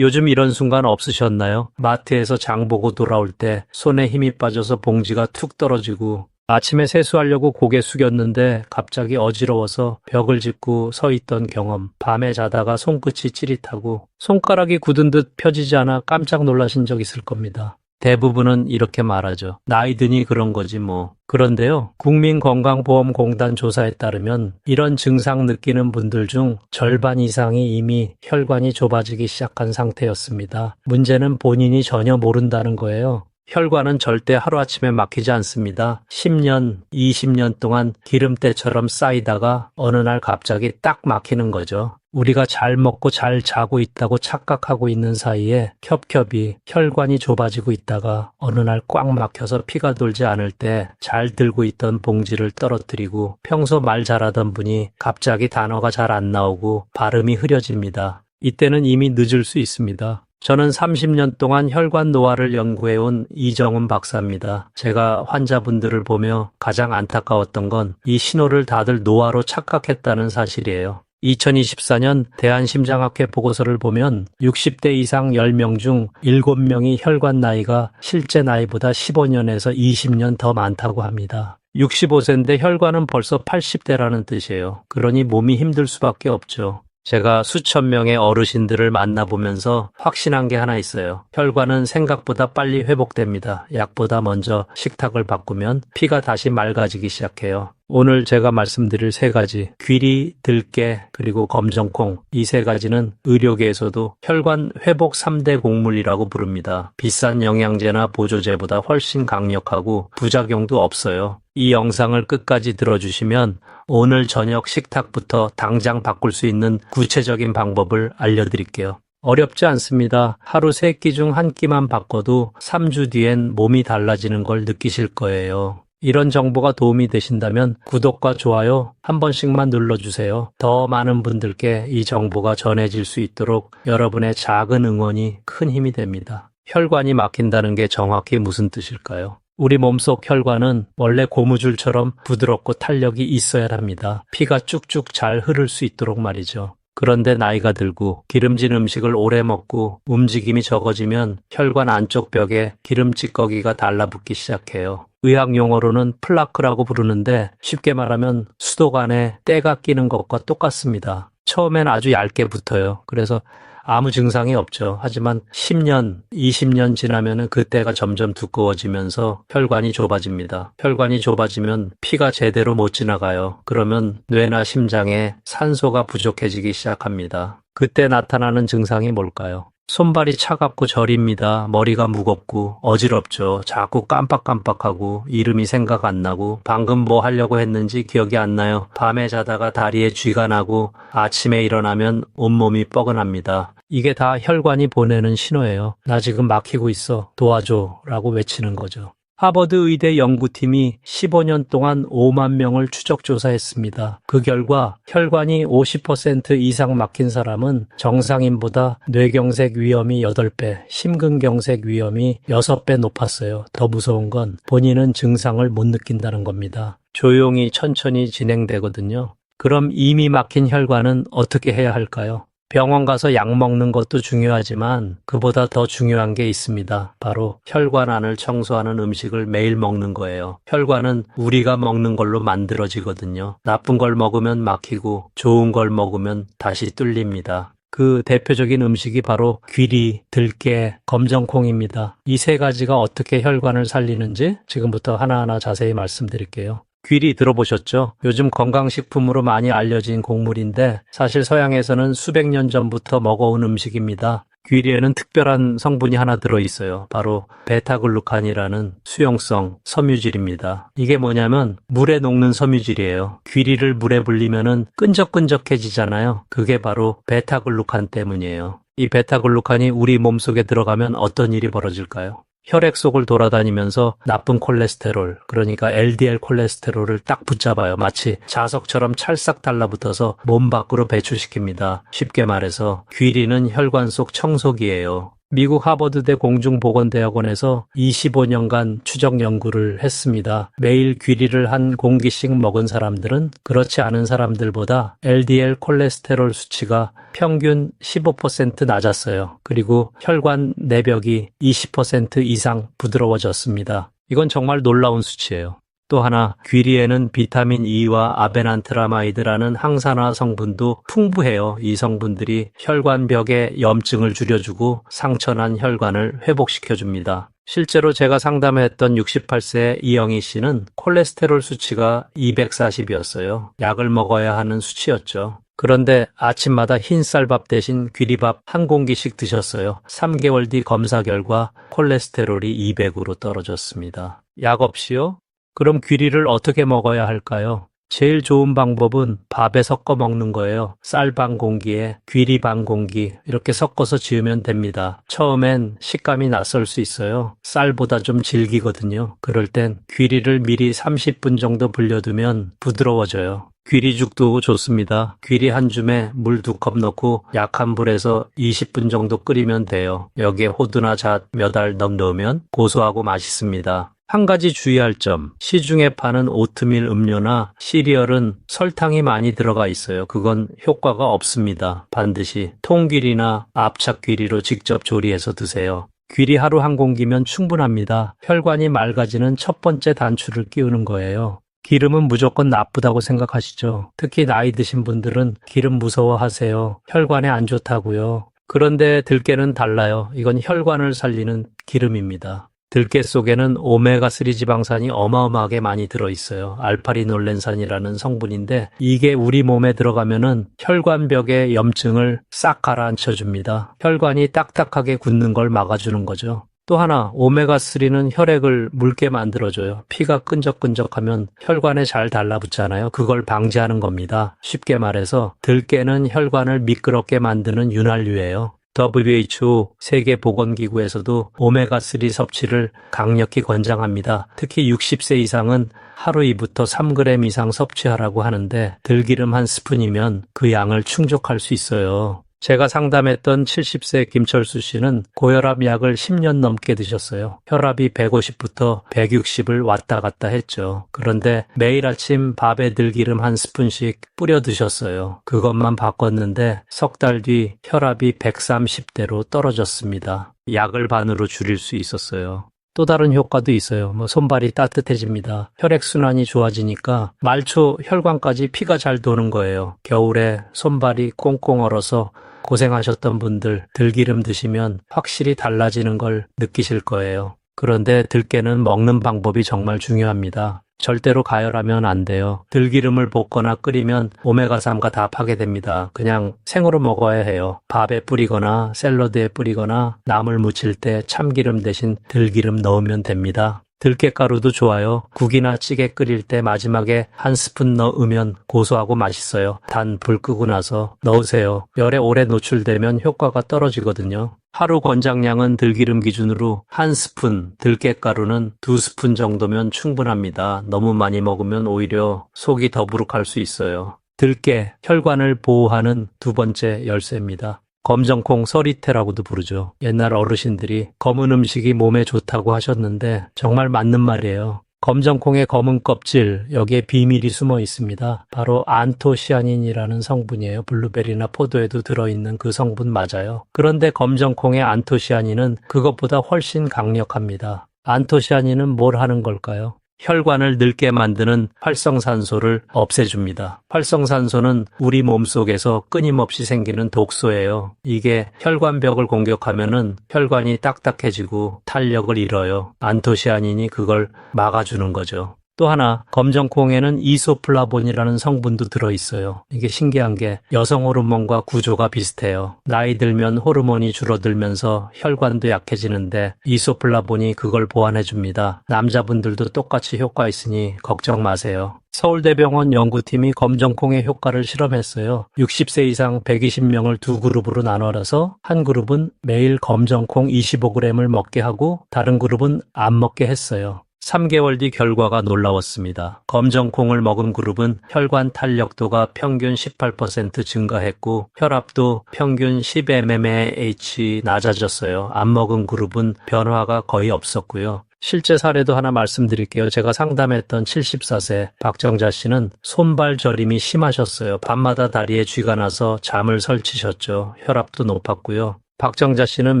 요즘 이런 순간 없으셨나요? 마트에서 장 보고 돌아올 때 손에 힘이 빠져서 봉지가 툭 떨어지고 아침에 세수하려고 고개 숙였는데 갑자기 어지러워서 벽을 짚고 서 있던 경험. 밤에 자다가 손끝이 찌릿하고 손가락이 굳은 듯 펴지지 않아 깜짝 놀라신 적 있을 겁니다. 대부분은 이렇게 말하죠. 나이 드니 그런 거지 뭐. 그런데요, 국민건강보험공단 조사에 따르면 이런 증상 느끼는 분들 중 절반 이상이 이미 혈관이 좁아지기 시작한 상태였습니다. 문제는 본인이 전혀 모른다는 거예요. 혈관은 절대 하루아침에 막히지 않습니다. 10년, 20년 동안 기름때처럼 쌓이다가 어느 날 갑자기 딱 막히는 거죠. 우리가 잘 먹고 잘 자고 있다고 착각하고 있는 사이에 겹겹이 혈관이 좁아지고 있다가 어느 날 꽉 막혀서 피가 돌지 않을 때 잘 들고 있던 봉지를 떨어뜨리고 평소 말 잘하던 분이 갑자기 단어가 잘 안 나오고 발음이 흐려집니다. 이때는 이미 늦을 수 있습니다. 저는 30년 동안 혈관 노화를 연구해온 이정훈 박사입니다. 제가 환자분들을 보며 가장 안타까웠던 건 이 신호를 다들 노화로 착각했다는 사실이에요. 2024년 대한심장학회 보고서를 보면 60대 이상 10명 중 7명이 혈관 나이가 실제 나이보다 15년에서 20년 더 많다고 합니다. 65세인데 혈관은 벌써 80대라는 뜻이에요. 그러니 몸이 힘들 수밖에 없죠. 제가 수천 명의 어르신들을 만나보면서 확신한 게 하나 있어요. 혈관은 생각보다 빨리 회복됩니다. 약보다 먼저 식탁을 바꾸면 피가 다시 맑아지기 시작해요. 오늘 제가 말씀드릴 세 가지 귀리, 들깨, 그리고 검정콩 이 세 가지는 의료계에서도 혈관 회복 3대 곡물이라고 부릅니다. 비싼 영양제나 보조제보다 훨씬 강력하고 부작용도 없어요. 이 영상을 끝까지 들어주시면 오늘 저녁 식탁부터 당장 바꿀 수 있는 구체적인 방법을 알려드릴게요. 어렵지 않습니다. 하루 세끼중 한 끼만 바꿔도 3주 뒤엔 몸이 달라지는 걸 느끼실 거예요. 이런 정보가 도움이 되신다면 구독과 좋아요 한 번씩만 눌러주세요. 더 많은 분들께 이 정보가 전해질 수 있도록 여러분의 작은 응원이 큰 힘이 됩니다. 혈관이 막힌다는 게 정확히 무슨 뜻일까요? 우리 몸속 혈관은 원래 고무줄처럼 부드럽고 탄력이 있어야 합니다. 피가 쭉쭉 잘 흐를 수 있도록 말이죠. 그런데 나이가 들고 기름진 음식을 오래 먹고 움직임이 적어지면 혈관 안쪽 벽에 기름 찌꺼기가 달라붙기 시작해요. 의학 용어로는 플라크라고 부르는데 쉽게 말하면 수도관에 때가 끼는 것과 똑같습니다. 처음엔 아주 얇게 붙어요. 그래서 아무 증상이 없죠. 하지만 10년, 20년 지나면은 그때가 점점 두꺼워지면서 혈관이 좁아집니다. 혈관이 좁아지면 피가 제대로 못 지나가요. 그러면 뇌나 심장에 산소가 부족해지기 시작합니다. 그때 나타나는 증상이 뭘까요? 손발이 차갑고 저립니다. 머리가 무겁고 어지럽죠. 자꾸 깜빡깜빡하고 이름이 생각 안 나고 방금 뭐 하려고 했는지 기억이 안 나요. 밤에 자다가 다리에 쥐가 나고 아침에 일어나면 온몸이 뻐근합니다. 이게 다 혈관이 보내는 신호예요. 나 지금 막히고 있어. 도와줘. 라고 외치는 거죠. 하버드 의대 연구팀이 15년 동안 5만 명을 추적 조사했습니다. 그 결과 혈관이 50% 이상 막힌 사람은 정상인보다 뇌경색 위험이 8배, 심근경색 위험이 6배 높았어요. 더 무서운 건 본인은 증상을 못 느낀다는 겁니다. 조용히 천천히 진행되거든요. 그럼 이미 막힌 혈관은 어떻게 해야 할까요? 병원 가서 약 먹는 것도 중요하지만 그보다 더 중요한 게 있습니다. 바로 혈관 안을 청소하는 음식을 매일 먹는 거예요. 혈관은 우리가 먹는 걸로 만들어지거든요. 나쁜 걸 먹으면 막히고 좋은 걸 먹으면 다시 뚫립니다. 그 대표적인 음식이 바로 귀리, 들깨, 검정콩입니다. 이 세 가지가 어떻게 혈관을 살리는지 지금부터 하나하나 자세히 말씀드릴게요. 귀리 들어보셨죠? 요즘 건강식품으로 많이 알려진 곡물인데 사실 서양에서는 수백 년 전부터 먹어온 음식입니다. 귀리에는 특별한 성분이 하나 들어있어요. 바로 베타글루칸이라는 수용성 섬유질입니다. 이게 뭐냐면 물에 녹는 섬유질이에요. 귀리를 물에 불리면은 끈적끈적해지잖아요. 그게 바로 베타글루칸 때문이에요. 이 베타글루칸이 우리 몸속에 들어가면 어떤 일이 벌어질까요? 혈액 속을 돌아다니면서 나쁜 콜레스테롤, 그러니까 LDL 콜레스테롤을 딱 붙잡아요. 마치 자석처럼 찰싹 달라붙어서 몸 밖으로 배출시킵니다. 쉽게 말해서 귀리는 혈관 속 청소기예요. 미국 하버드대 공중보건대학원에서 25년간 추적 연구를 했습니다. 매일 귀리를 한 공기씩 먹은 사람들은 그렇지 않은 사람들보다 LDL 콜레스테롤 수치가 평균 15% 낮았어요. 그리고 혈관 내벽이 20% 이상 부드러워졌습니다. 이건 정말 놀라운 수치예요. 또 하나 귀리에는 비타민 E와 아베난트라마이드라는 항산화 성분도 풍부해요. 이 성분들이 혈관벽의 염증을 줄여주고 상처난 혈관을 회복시켜줍니다. 실제로 제가 상담했던 68세 이영희 씨는 콜레스테롤 수치가 240이었어요. 약을 먹어야 하는 수치였죠. 그런데 아침마다 흰쌀밥 대신 귀리밥 한 공기씩 드셨어요. 3개월 뒤 검사 결과 콜레스테롤이 200으로 떨어졌습니다. 약 없이요? 그럼 귀리를 어떻게 먹어야 할까요? 제일 좋은 방법은 밥에 섞어 먹는 거예요. 쌀 반 공기에 귀리 반 공기 이렇게 섞어서 지으면 됩니다. 처음엔 식감이 낯설 수 있어요. 쌀보다 좀 질기거든요. 그럴 땐 귀리를 미리 30분 정도 불려두면 부드러워져요. 귀리죽도 좋습니다. 귀리 한 줌에 물 두 컵 넣고 약한 불에서 20분 정도 끓이면 돼요. 여기에 호두나 잣 몇 알넘 넣으면 고소하고 맛있습니다. 한 가지 주의할 점, 시중에 파는 오트밀 음료나 시리얼은 설탕이 많이 들어가 있어요. 그건 효과가 없습니다. 반드시 통귀리나 압착귀리로 직접 조리해서 드세요. 귀리 하루 한 공기면 충분합니다. 혈관이 맑아지는 첫 번째 단추를 끼우는 거예요. 기름은 무조건 나쁘다고 생각하시죠. 특히 나이 드신 분들은 기름 무서워하세요. 혈관에 안 좋다고요. 그런데 들깨는 달라요. 이건 혈관을 살리는 기름입니다. 들깨 속에는 오메가3 지방산이 어마어마하게 많이 들어있어요. 알파리놀렌산이라는 성분인데 이게 우리 몸에 들어가면은 혈관벽의 염증을 싹 가라앉혀 줍니다. 혈관이 딱딱하게 굳는 걸 막아주는 거죠. 또 하나, 오메가3는 혈액을 묽게 만들어줘요. 피가 끈적끈적하면 혈관에 잘 달라붙잖아요. 그걸 방지하는 겁니다. 쉽게 말해서 들깨는 혈관을 미끄럽게 만드는 윤활유예요. WHO 세계보건기구에서도 오메가3 섭취를 강력히 권장합니다. 특히 60세 이상은 하루 2부터 3g 이상 섭취하라고 하는데 들기름 한 스푼이면 그 양을 충족할 수 있어요. 제가 상담했던 70세 김철수 씨는 고혈압 약을 10년 넘게 드셨어요. 혈압이 150부터 160을 왔다 갔다 했죠. 그런데 매일 아침 밥에 들기름 한 스푼씩 뿌려 드셨어요. 그것만 바꿨는데 석 달 뒤 혈압이 130대로 떨어졌습니다. 약을 반으로 줄일 수 있었어요. 또 다른 효과도 있어요. 뭐 손발이 따뜻해집니다. 혈액순환이 좋아지니까 말초 혈관까지 피가 잘 도는 거예요. 겨울에 손발이 꽁꽁 얼어서 고생하셨던 분들 들기름 드시면 확실히 달라지는 걸 느끼실 거예요. 그런데 들깨는 먹는 방법이 정말 중요합니다. 절대로 가열하면 안 돼요. 들기름을 볶거나 끓이면 오메가3가 다 파괴됩니다. 그냥 생으로 먹어야 해요. 밥에 뿌리거나 샐러드에 뿌리거나 나물 무칠 때 참기름 대신 들기름 넣으면 됩니다. 들깨가루도 좋아요. 국이나 찌개 끓일 때 마지막에 한 스푼 넣으면 고소하고 맛있어요. 단 불 끄고 나서 넣으세요. 열에 오래 노출되면 효과가 떨어지거든요. 하루 권장량은 들기름 기준으로 한 스푼, 들깨가루는 두 스푼 정도면 충분합니다. 너무 많이 먹으면 오히려 속이 더부룩할 수 있어요. 들깨, 혈관을 보호하는 두 번째 열쇠입니다. 검정콩 서리태라고도 부르죠. 옛날 어르신들이 검은 음식이 몸에 좋다고 하셨는데 정말 맞는 말이에요. 검정콩의 검은 껍질, 여기에 비밀이 숨어 있습니다. 바로 안토시아닌이라는 성분이에요. 블루베리나 포도에도 들어있는 그 성분 맞아요. 그런데 검정콩의 안토시아닌은 그것보다 훨씬 강력합니다. 안토시아닌은 뭘 하는 걸까요? 혈관을 늙게 만드는 활성산소를 없애줍니다. 활성산소는 우리 몸속에서 끊임없이 생기는 독소예요. 이게 혈관벽을 공격하면은 혈관이 딱딱해지고 탄력을 잃어요. 안토시아닌이 그걸 막아주는 거죠. 또 하나 검정콩에는 이소플라본이라는 성분도 들어있어요. 이게 신기한 게 여성 호르몬과 구조가 비슷해요. 나이 들면 호르몬이 줄어들면서 혈관도 약해지는데 이소플라본이 그걸 보완해줍니다. 남자분들도 똑같이 효과 있으니 걱정 마세요. 서울대병원 연구팀이 검정콩의 효과를 실험했어요. 60세 이상 120명을 두 그룹으로 나눠서 한 그룹은 매일 검정콩 25g을 먹게 하고 다른 그룹은 안 먹게 했어요. 3개월 뒤 결과가 놀라웠습니다. 검정콩을 먹은 그룹은 혈관 탄력도가 평균 18% 증가했고 혈압도 평균 10mmH 낮아졌어요. 안 먹은 그룹은 변화가 거의 없었고요. 실제 사례도 하나 말씀드릴게요. 제가 상담했던 74세 박정자 씨는 손발 저림이 심하셨어요. 밤마다 다리에 쥐가 나서 잠을 설치셨죠. 혈압도 높았고요. 박정자 씨는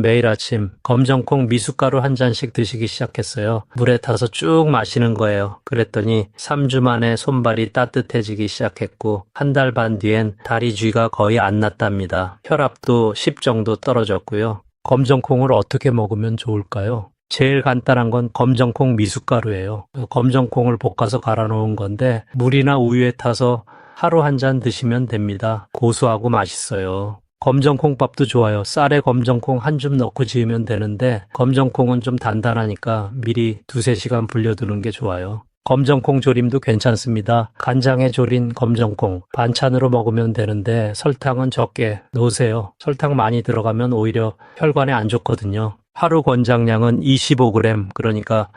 매일 아침 검정콩 미숫가루 한 잔씩 드시기 시작했어요. 물에 타서 쭉 마시는 거예요. 그랬더니 3주 만에 손발이 따뜻해지기 시작했고 한 달 반 뒤엔 다리 쥐가 거의 안 났답니다. 혈압도 10 정도 떨어졌고요. 검정콩을 어떻게 먹으면 좋을까요? 제일 간단한 건 검정콩 미숫가루예요. 검정콩을 볶아서 갈아 놓은 건데 물이나 우유에 타서 하루 한 잔 드시면 됩니다. 고소하고 맛있어요. 검정콩밥도 좋아요. 쌀에 검정콩 한 줌 넣고 지으면 되는데 검정콩은 좀 단단하니까 미리 두세 시간 불려두는 게 좋아요. 검정콩 조림도 괜찮습니다. 간장에 졸인 검정콩 반찬으로 먹으면 되는데 설탕은 적게 넣으세요. 설탕 많이 들어가면 오히려 혈관에 안 좋거든요. 하루 권장량은 25g 그러니까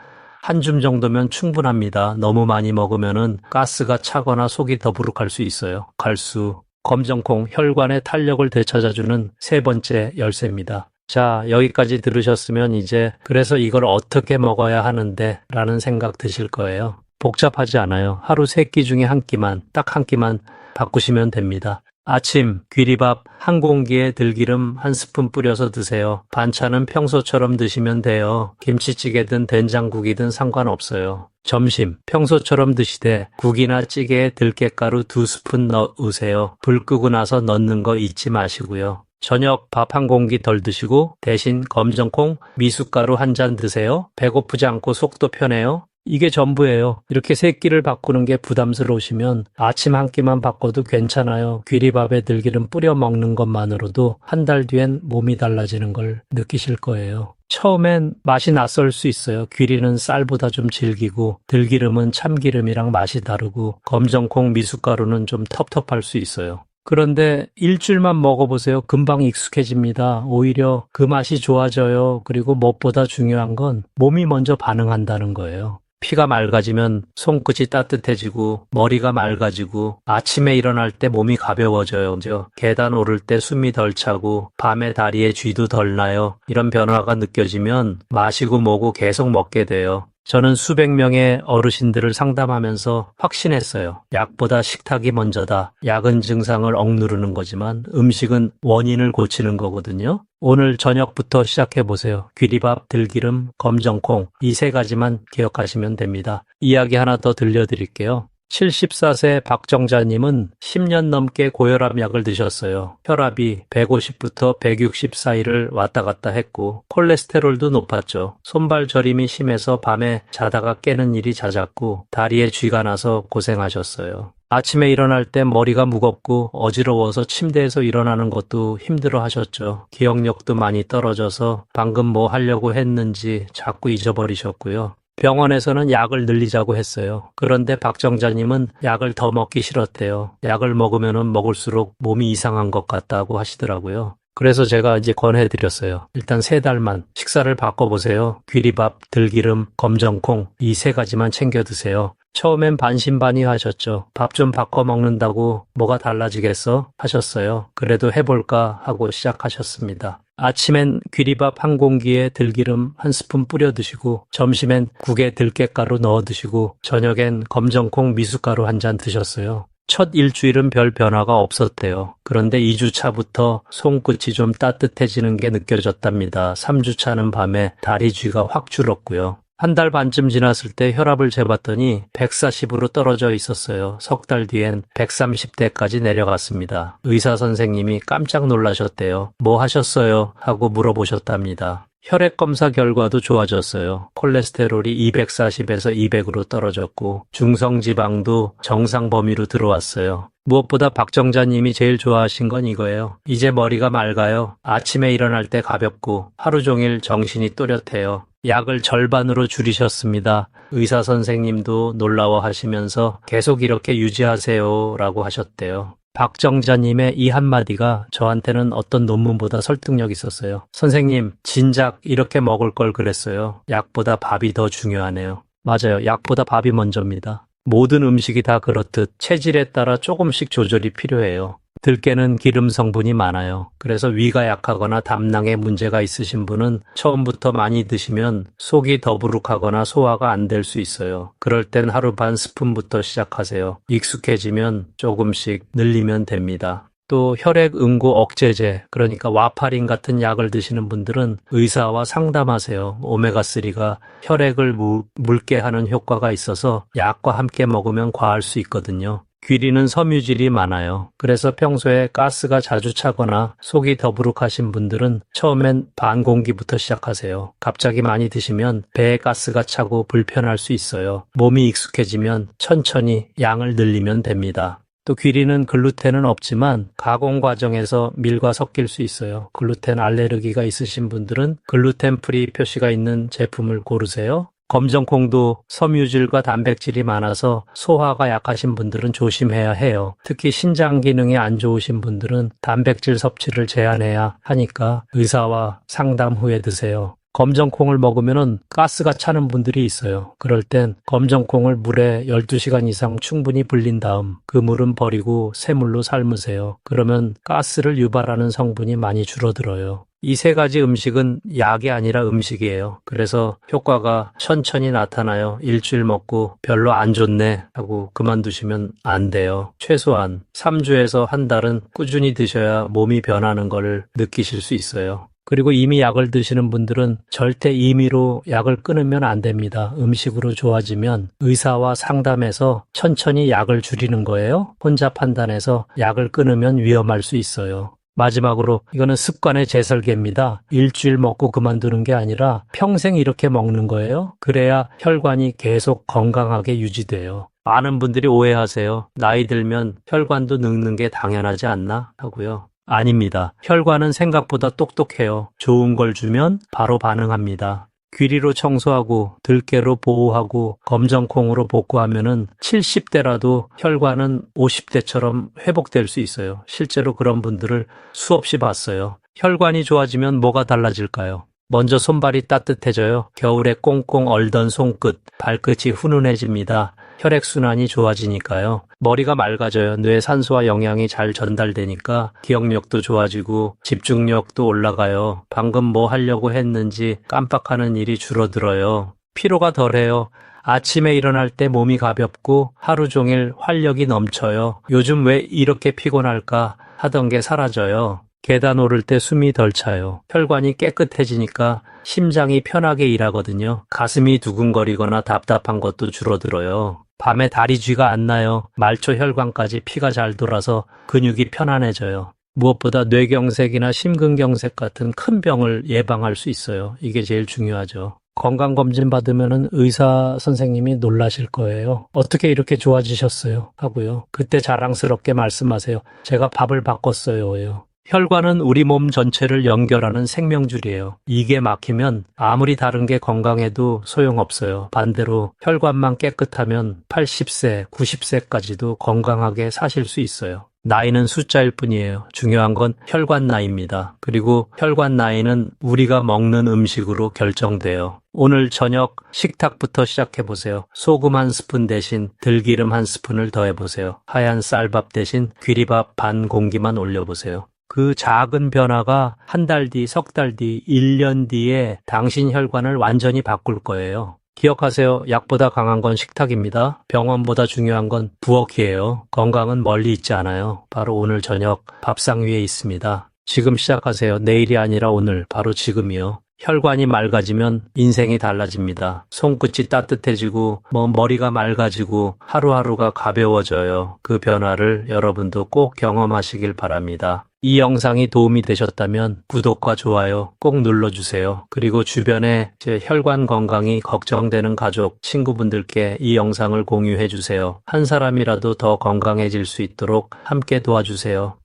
한 줌 정도면 충분합니다. 너무 많이 먹으면은 가스가 차거나 속이 더부룩할 수 있어요. 갈수 검정콩 혈관의 탄력을 되찾아주는 세 번째 열쇠입니다. 자, 여기까지 들으셨으면 이제 그래서 이걸 어떻게 먹어야 하는데 라는 생각 드실 거예요. 복잡하지 않아요. 하루 세 끼 중에 한 끼만, 딱 한 끼만 바꾸시면 됩니다. 아침 귀리밥 한 공기에 들기름 한 스푼 뿌려서 드세요. 반찬은 평소처럼 드시면 돼요. 김치찌개든 된장국이든 상관없어요. 점심 평소처럼 드시되 국이나 찌개에 들깨가루 두 스푼 넣으세요. 불 끄고 나서 넣는 거 잊지 마시고요. 저녁 밥 한 공기 덜 드시고 대신 검정콩 미숫가루 한 잔 드세요. 배고프지 않고 속도 편해요. 이게 전부예요. 이렇게 세 끼를 바꾸는 게 부담스러우시면 아침 한 끼만 바꿔도 괜찮아요. 귀리밥에 들기름 뿌려 먹는 것만으로도 한 달 뒤엔 몸이 달라지는 걸 느끼실 거예요. 처음엔 맛이 낯설 수 있어요. 귀리는 쌀보다 좀 질기고 들기름은 참기름이랑 맛이 다르고 검정콩 미숫가루는 좀 텁텁할 수 있어요. 그런데 일주일만 먹어보세요. 금방 익숙해집니다. 오히려 그 맛이 좋아져요. 그리고 무엇보다 중요한 건 몸이 먼저 반응한다는 거예요. 피가 맑아지면 손끝이 따뜻해지고 머리가 맑아지고 아침에 일어날 때 몸이 가벼워져요. 저 계단 오를 때 숨이 덜 차고 밤에 다리에 쥐도 덜 나요. 이런 변화가 느껴지면 마시고 뭐고 계속 먹게 돼요. 저는 수백 명의 어르신들을 상담하면서 확신했어요. 약보다 식탁이 먼저다. 약은 증상을 억누르는 거지만 음식은 원인을 고치는 거거든요. 오늘 저녁부터 시작해 보세요. 귀리밥, 들기름, 검정콩 이 세 가지만 기억하시면 됩니다. 이야기 하나 더 들려드릴게요. 74세 박정자님은 10년 넘게 고혈압 약을 드셨어요. 혈압이 150부터 160 사이를 왔다 갔다 했고 콜레스테롤도 높았죠. 손발 저림이 심해서 밤에 자다가 깨는 일이 잦았고 다리에 쥐가 나서 고생하셨어요. 아침에 일어날 때 머리가 무겁고 어지러워서 침대에서 일어나는 것도 힘들어 하셨죠. 기억력도 많이 떨어져서 방금 뭐 하려고 했는지 자꾸 잊어버리셨고요. 병원에서는 약을 늘리자고 했어요. 그런데 박정자님은 약을 더 먹기 싫었대요. 약을 먹으면 먹을수록 몸이 이상한 것 같다고 하시더라고요. 그래서 제가 이제 권해드렸어요. 일단 세 달만 식사를 바꿔보세요. 귀리밥, 들기름, 검정콩 이 세 가지만 챙겨 드세요. 처음엔 반신반의 하셨죠. 밥 좀 바꿔 먹는다고 뭐가 달라지겠어? 하셨어요. 그래도 해볼까 하고 시작하셨습니다. 아침엔 귀리밥 한 공기에 들기름 한 스푼 뿌려 드시고 점심엔 국에 들깨가루 넣어 드시고 저녁엔 검정콩 미숫가루 한 잔 드셨어요. 첫 일주일은 별 변화가 없었대요. 그런데 2주 차부터 손끝이 좀 따뜻해지는 게 느껴졌답니다. 3주 차는 밤에 다리 쥐가 확 줄었고요. 한 달 반쯤 지났을 때 혈압을 재봤더니 140으로 떨어져 있었어요. 석 달 뒤엔 130대까지 내려갔습니다. 의사 선생님이 깜짝 놀라셨대요. 뭐 하셨어요? 하고 물어보셨답니다. 혈액 검사 결과도 좋아졌어요. 콜레스테롤이 240에서 200으로 떨어졌고 중성 지방도 정상 범위로 들어왔어요. 무엇보다 박정자님이 제일 좋아하신 건 이거예요. 이제 머리가 맑아요. 아침에 일어날 때 가볍고 하루 종일 정신이 또렷해요. 약을 절반으로 줄이셨습니다. 의사 선생님도 놀라워 하시면서 계속 이렇게 유지하세요 라고 하셨대요. 박정자님의 이 한마디가 저한테는 어떤 논문보다 설득력 있었어요. 선생님, 진작 이렇게 먹을 걸 그랬어요. 약보다 밥이 더 중요하네요. 맞아요. 약보다 밥이 먼저입니다. 모든 음식이 다 그렇듯 체질에 따라 조금씩 조절이 필요해요. 들깨는 기름 성분이 많아요. 그래서 위가 약하거나 담낭에 문제가 있으신 분은 처음부터 많이 드시면 속이 더부룩하거나 소화가 안 될 수 있어요. 그럴 땐 하루 반 스푼부터 시작하세요. 익숙해지면 조금씩 늘리면 됩니다. 또 혈액 응고 억제제, 그러니까 와파린 같은 약을 드시는 분들은 의사와 상담하세요. 오메가3가 혈액을 무- 묽게 하는 효과가 있어서 약과 함께 먹으면 과할 수 있거든요. 귀리는 섬유질이 많아요. 그래서 평소에 가스가 자주 차거나 속이 더부룩하신 분들은 처음엔 반 공기부터 시작하세요. 갑자기 많이 드시면 배에 가스가 차고 불편할 수 있어요. 몸이 익숙해지면 천천히 양을 늘리면 됩니다. 또 귀리는 글루텐은 없지만 가공 과정에서 밀과 섞일 수 있어요. 글루텐 알레르기가 있으신 분들은 글루텐 프리 표시가 있는 제품을 고르세요. 검정콩도 섬유질과 단백질이 많아서 소화가 약하신 분들은 조심해야 해요. 특히 신장 기능이 안 좋으신 분들은 단백질 섭취를 제한해야 하니까 의사와 상담 후에 드세요. 검정콩을 먹으면 가스가 차는 분들이 있어요. 그럴 땐 검정콩을 물에 12시간 이상 충분히 불린 다음 그 물은 버리고 새물로 삶으세요. 그러면 가스를 유발하는 성분이 많이 줄어들어요. 이 세 가지 음식은 약이 아니라 음식이에요. 그래서 효과가 천천히 나타나요. 일주일 먹고 별로 안 좋네 하고 그만두시면 안 돼요. 최소한 3주에서 한 달은 꾸준히 드셔야 몸이 변하는 걸 느끼실 수 있어요. 그리고 이미 약을 드시는 분들은 절대 임의로 약을 끊으면 안 됩니다. 음식으로 좋아지면 의사와 상담해서 천천히 약을 줄이는 거예요. 혼자 판단해서 약을 끊으면 위험할 수 있어요. 마지막으로 이거는 습관의 재설계입니다. 일주일 먹고 그만두는 게 아니라 평생 이렇게 먹는 거예요. 그래야 혈관이 계속 건강하게 유지돼요. 많은 분들이 오해하세요. 나이 들면 혈관도 늙는 게 당연하지 않나 하고요. 아닙니다. 혈관은 생각보다 똑똑해요. 좋은 걸 주면 바로 반응합니다. 귀리로 청소하고 들깨로 보호하고 검정콩으로 복구하면은 70대라도 혈관은 50대처럼 회복될 수 있어요. 실제로 그런 분들을 수없이 봤어요. 혈관이 좋아지면 뭐가 달라질까요? 먼저 손발이 따뜻해져요. 겨울에 꽁꽁 얼던 손끝, 발끝이 훈훈해집니다. 혈액순환이 좋아지니까요. 머리가 맑아져요. 뇌에 산소와 영양이 잘 전달되니까 기억력도 좋아지고 집중력도 올라가요. 방금 뭐 하려고 했는지 깜빡하는 일이 줄어들어요. 피로가 덜해요. 아침에 일어날 때 몸이 가볍고 하루 종일 활력이 넘쳐요. 요즘 왜 이렇게 피곤할까 하던 게 사라져요. 계단 오를 때 숨이 덜 차요. 혈관이 깨끗해지니까 심장이 편하게 일하거든요. 가슴이 두근거리거나 답답한 것도 줄어들어요. 밤에 다리 쥐가 안 나요. 말초 혈관까지 피가 잘 돌아서 근육이 편안해져요. 무엇보다 뇌경색이나 심근경색 같은 큰 병을 예방할 수 있어요. 이게 제일 중요하죠. 건강검진 받으면은 의사 선생님이 놀라실 거예요. 어떻게 이렇게 좋아지셨어요? 하고요. 그때 자랑스럽게 말씀하세요. 제가 밥을 바꿨어요. 혈관은 우리 몸 전체를 연결하는 생명줄이에요. 이게 막히면 아무리 다른 게 건강해도 소용없어요. 반대로 혈관만 깨끗하면 80세, 90세까지도 건강하게 사실 수 있어요. 나이는 숫자일 뿐이에요. 중요한 건 혈관 나이입니다. 그리고 혈관 나이는 우리가 먹는 음식으로 결정돼요. 오늘 저녁 식탁부터 시작해보세요. 소금 한 스푼 대신 들기름 한 스푼을 더해보세요. 하얀 쌀밥 대신 귀리밥 반 공기만 올려보세요. 그 작은 변화가 한 달 뒤, 석 달 뒤, 1년 뒤에 당신 혈관을 완전히 바꿀 거예요. 기억하세요. 약보다 강한 건 식탁입니다. 병원보다 중요한 건 부엌이에요. 건강은 멀리 있지 않아요. 바로 오늘 저녁 밥상 위에 있습니다. 지금 시작하세요. 내일이 아니라 오늘, 바로 지금이요. 혈관이 맑아지면 인생이 달라집니다. 손끝이 따뜻해지고, 뭐 머리가 맑아지고, 하루하루가 가벼워져요. 그 변화를 여러분도 꼭 경험하시길 바랍니다. 이 영상이 도움이 되셨다면 구독과 좋아요 꼭 눌러주세요. 그리고 주변에 제 혈관 건강이 걱정되는 가족, 친구분들께 이 영상을 공유해 주세요. 한 사람이라도 더 건강해질 수 있도록 함께 도와주세요.